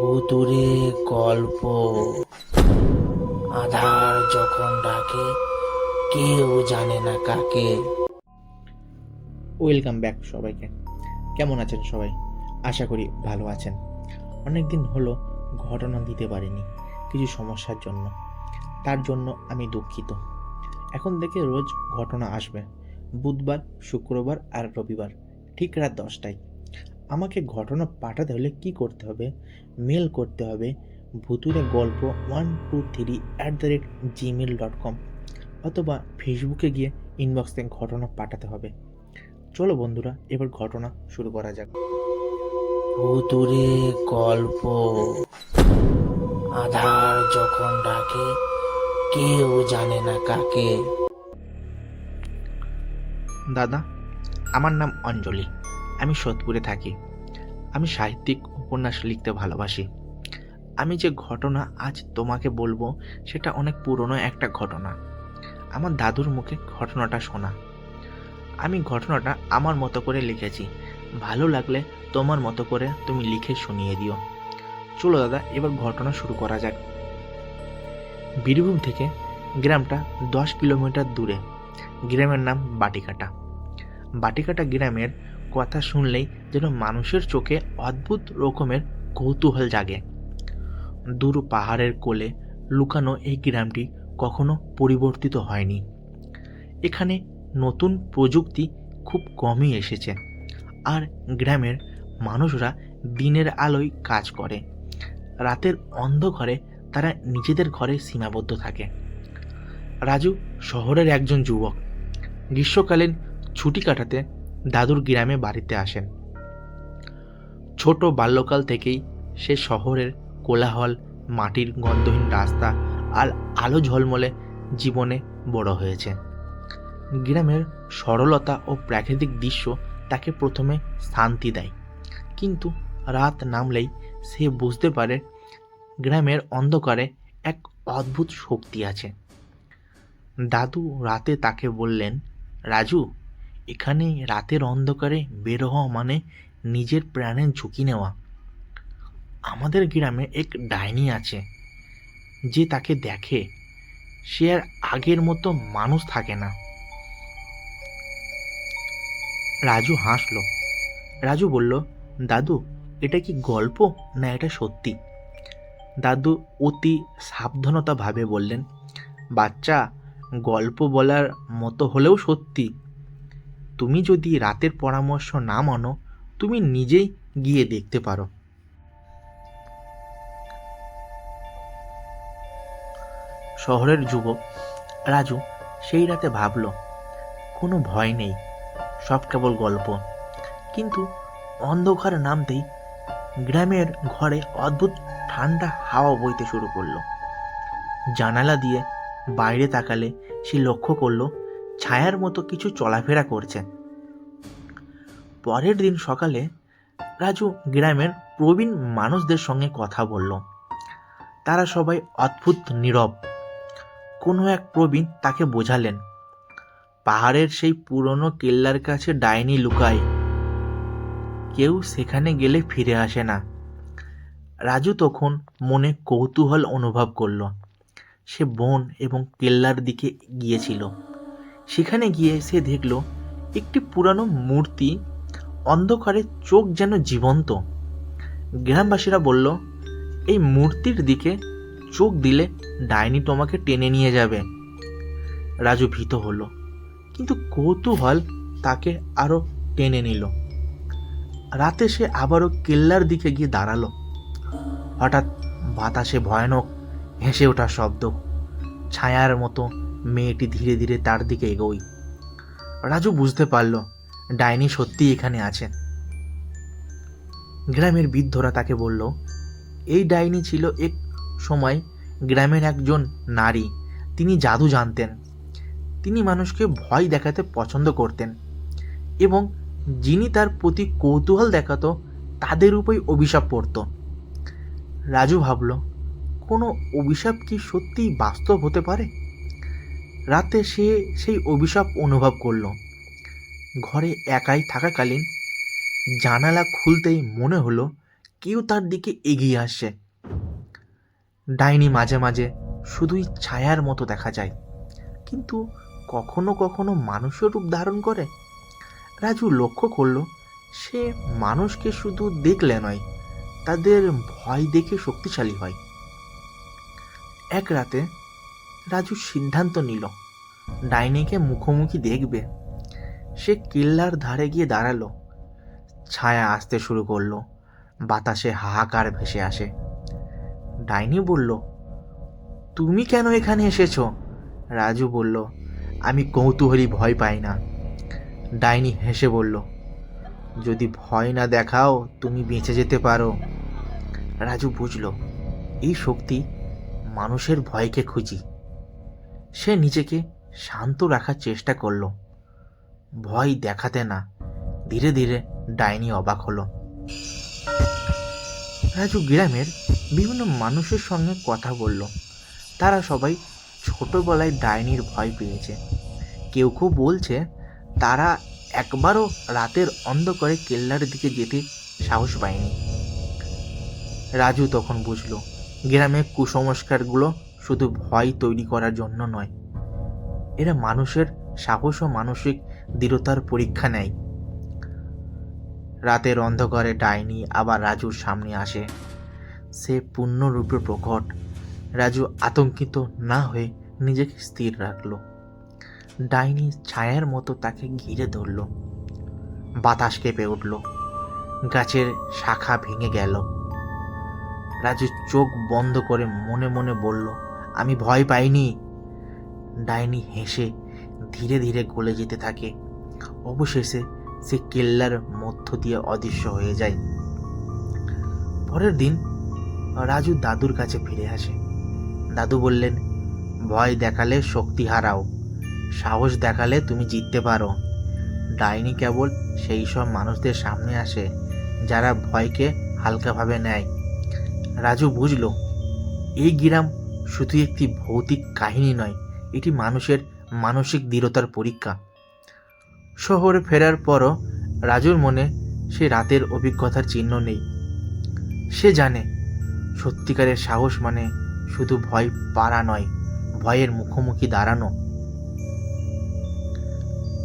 ভুতুরে গল্প। আধার যখন ডাকে, কেউ জানে না কাকে। ওয়েলকাম ব্যাক সবাইকে। কেমন আছেন সবাই? আশা করি ভালো আছেন। অনেক দিন হলো ঘটনা দিতে পারিনি কিছু সমস্যার জন্য। তার জন্য আমি দুঃখিত। এখন থেকে রোজ ঘটনা আসবে। বুধবার, শুক্রবার আর রবিবার, ঠিক রাত দশটায়। আমাকে ঘটনা পাঠাতে হলে কি করতে হবে? মেল করতে হবে। ভুতুরে গল্প one two three at the rate gmail dot com অথবা ফেসবুকে গিয়ে ইনবক্স থেকে ঘটনা পাঠাতে হবে। চলো বন্ধুরা এবার ঘটনা শুরু করা যাক। ভুতুরে গল্প। আধার যখন ডাকে কেউ জানে না কাকে। দাদা আমার নাম অঞ্জলি। আমি সোদপুরে থাকি। আমি সাহিত্যিক উপন্যাস লিখতে ভালোবাসি। আমি যে ঘটনা আজ তোমাকে বলব, সেটা অনেক পুরনো একটা ঘটনা। আমার দাদুর মুখে ঘটনাটা শোনা। আমি ঘটনাটা আমার মতো করে লিখেছি। ভালো লাগলে তোমার মতো করে তুমি লিখে শুনিয়ে দিও। চলো দাদা, এবার ঘটনা শুরু করা যাক। বীরভূম থেকে গ্রামটা দশ কিলোমিটার দূরে। গ্রামের নাম বাটিকাটা। বাটিকাটা গ্রামের কথা শুনলেই যেন মানুষের চোখে অদ্ভুত রকমের কৌতূহল জাগে। দূর পাহাড়ের কোলে লুকানো এই গ্রামটি কখনো পরিবর্তিত হয়নি। এখানে নতুন প্রযুক্তি খুব কমই এসেছে আর গ্রামের মানুষরা দিনের আলোয় কাজ করে। রাতের অন্ধকারে তারা নিজেদের ঘরে সীমাবদ্ধ থাকে। রাজু শহরের একজন যুবক। গ্রীষ্মকালীন ছুটি কাটাতে দাদুর গ্রামে বাড়িতে আসেন। ছোট বাল্যকাল থেকেই সে শহরের কোলাহল, মাটির গন্ধহীন রাস্তা আর আলো ঝলমলে জীবনে বড় হয়েছে। গ্রামের সরলতা ও প্রাকৃতিক দৃশ্য তাকে প্রথমে শান্তি দেয়, কিন্তু রাত নামলেই সে বুঝতে পারে গ্রামের অন্ধকারে এক অদ্ভুত শক্তি আছে। দাদু রাতে তাকে বললেন, রাজু এখানে রাতের অন্ধকারে বের হওয়া মানে নিজের প্রাণের ঝুঁকি নেওয়া। আমাদের গ্রামে এক ডাইনি আছে, যে তাকে দেখে সে আর আগের মতো মানুষ থাকে না। রাজু হাসলো। রাজু বলল, দাদু, এটা কি গল্প না এটা সত্যি? দাদু অতি সাবধানতাভাবে বললেন, বাচ্চা, গল্প বলার মতো হলেও সত্যি। তুমি যদি রাতের পরামর্শ না মানো, তুমি নিজেই গিয়ে দেখতে পারো। শহরের যুবক, রাজু সেই রাতে ভাবল, কোনো ভয় নেই, সব কেবল গল্প। কিন্তু অন্ধকার নামতেই গ্রামের ঘরে অদ্ভুত ঠান্ডা হাওয়া বইতে শুরু করল। জানালা দিয়ে বাইরে তাকালে সে লক্ষ্য করল ছায়ার মতো কিছু চলাফেরা করছে পরের দিন সকালে রাজু গ্রামের প্রবীণ মানুষদের সঙ্গে কথা বলল। তারা সবাই অদ্ভুত, নীরব। কোনো এক প্রবীণ তাকে বোঝালেন, পাহাড়ের সেই পুরনো কেল্লার কাছে ডাইনি লুকায় কেউ সেখানে গেলে ফিরে আসে না। রাজু তখন মনে কৌতূহল অনুভব করল। সে বন এবং কেল্লার দিকে গিয়েছিল। সেখানে গিয়ে সে দেখল একটি পুরানো মূর্তি অন্ধকারে চোখ যেন জীবন্ত। গ্রামবাসীরা বলল, এই মূর্তির দিকে চোখ দিলে ডাইনি তোমাকে টেনে নিয়ে যাবে। রাজু ভীত হলো, কিন্তু কৌতূহল তাকে আরও টেনে নিল। রাতে সে আবারও কেল্লার দিকে গিয়ে দাঁড়াল। হঠাৎ বাতাসে ভয়ানক হেসে ওঠা শব্দ, ছায়ার মতো মেয়েটি ধীরে ধীরে তার দিকে এগোই। রাজু বুঝতে পারল, ডাইনি সত্যি এখানে আছে গ্রামের বৃদ্ধরা তাকে বলল, এই ডাইনি ছিল এক সময় গ্রামের একজন নারী। তিনি জাদু জানতেন। তিনি মানুষকে ভয় দেখাতে পছন্দ করতেন এবং যিনি তার প্রতি কৌতূহল দেখাতো, তাদের উপরই অভিশাপ পড়ত। রাজু ভাবল, কোনো অভিশাপ কি সত্যিই বাস্তব হতে পারে? রাতে সে সেই অভিশাপ অনুভব করল। ঘরে একাই থাকাকালীন জানালা খুলতেই মনে হলো কেউ তার দিকে এগিয়ে আসে ডাইনি মাঝে মাঝে শুধুই ছায়ার মতো দেখা যায়, কিন্তু কখনো কখনো মানুষের রূপ ধারণ করে। রাজু লক্ষ্য করল, সে মানুষকে শুধু দেখলে নয়, তাদের ভয় দেখে শক্তিশালী হয়। এক রাতে রাজু সিদ্ধান্ত নিল। ডাইনিকে মুখোমুখি দেখবে। সে কিল্লার ধারে গিয়ে দাঁড়াল। ছায়া আসতে শুরু করল। বাতাসে হাহাকার ভেসে আসে। ডাইনি বলল, তুমি কেন এখানে এসেছ? রাজু বলল, আমি কৌতূহলী ভয় পাই না। ডাইনি হেসে বলল, যদি ভয় না দেখাও, তুমি বেঁচে যেতে পারো। রাজু বুঝল, এই শক্তি মানুষের ভয়কে খুঁজি। সে নিজেকে শান্ত রাখার চেষ্টা করল। ভয় দেখাতে না, ধীরে ধীরে ডাইনি অবাক হলো। রাজু গ্রামের বিভিন্ন মানুষের সঙ্গে কথা বলল। তারা সবাই ছোটবেলায় ডাইনির ভয় পেয়েছে। কেউ কেউ বলছে, তারা একবারও রাতের অন্ধকারে কেল্লার দিকে যেতে সাহস পায়নি। রাজু তখন বুঝলো, গ্রামের কুসংস্কারগুলো শুধু ভয় তৈরি করার জন্য নয়, এরা মানুষের সাহস ও মানসিক দৃঢ়তার পরীক্ষা নেয়। রাতের অন্ধকারে ডাইনি আবার রাজুর সামনে আসে। সে পূর্ণরূপে প্রকট। রাজু আতঙ্কিত না হয়ে নিজেকে স্থির রাখল। ডাইনি ছায়ার মতো তাকে ঘিরে ধরল। বাতাস কেঁপে উঠল। গাছের শাখা ভেঙে গেল। রাজু চোখ বন্ধ করে মনে মনে বলল আমি ভয় পাইনি। ডাইনি হেসে ধীরে ধীরে গলে যেতে থাকে। অবশেষে সে কেল্লার মধ্য দিয়ে অদৃশ্য হয়ে যায়। পরের দিন রাজু দাদুর কাছে ফিরে আসে। দাদু বললেন, ভয় দেখালে শক্তি হারাও, সাহস দেখালে তুমি জিততে পারো। ডাইনি কেবল সেই সব মানুষদের সামনে আসে, যারা ভয়কে হালকাভাবে নেয়। রাজু বুঝল, এই গ্রাম শুধু একটি ভৌতিক কাহিনী নয়, এটি মানুষের মানসিক দৃঢ়তার পরীক্ষা। শহরে ফেরার পরও রাজুর মনে সে রাতের অভিজ্ঞতার চিহ্ন নেই। সে জানে, সত্যিকারের সাহস মানে শুধু ভয় পারা নয়, ভয়ের মুখোমুখি দাঁড়ানো।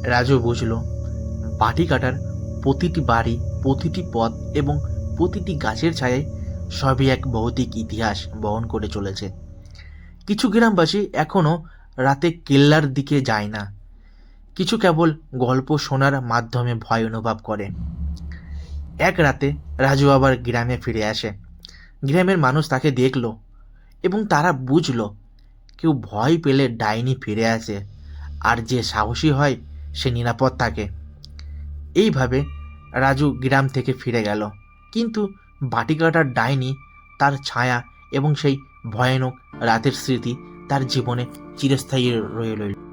রাজু বুঝল, বাটি কাটার প্রতিটি বাড়ি, প্রতিটি পথ এবং প্রতিটি গাছের ছায়ায় সবই এক ভৌতিক ইতিহাস বহন করে চলেছে। কিছু গ্রামবাসী এখনও রাতে কেল্লার দিকে যায় না। কিছু কেবল গল্প শোনার মাধ্যমে ভয় অনুভব করে। এক রাতে রাজু আবার গ্রামে ফিরে আসে। গ্রামের মানুষ তাকে দেখল এবং তারা বুঝলো, কেউ ভয় পেলে ডাইনি ফিরে আসে আর যে সাহসী হয় সে নিরাপদ থাকে। এইভাবে রাজু গ্রাম থেকে ফিরে গেল। কিন্তু বাটিকাটার ডাইনি তার ছায়া এবং সেই ভয়ানক রাতের স্মৃতি তার জীবনে চিরস্থায়ী রয়ে রইল।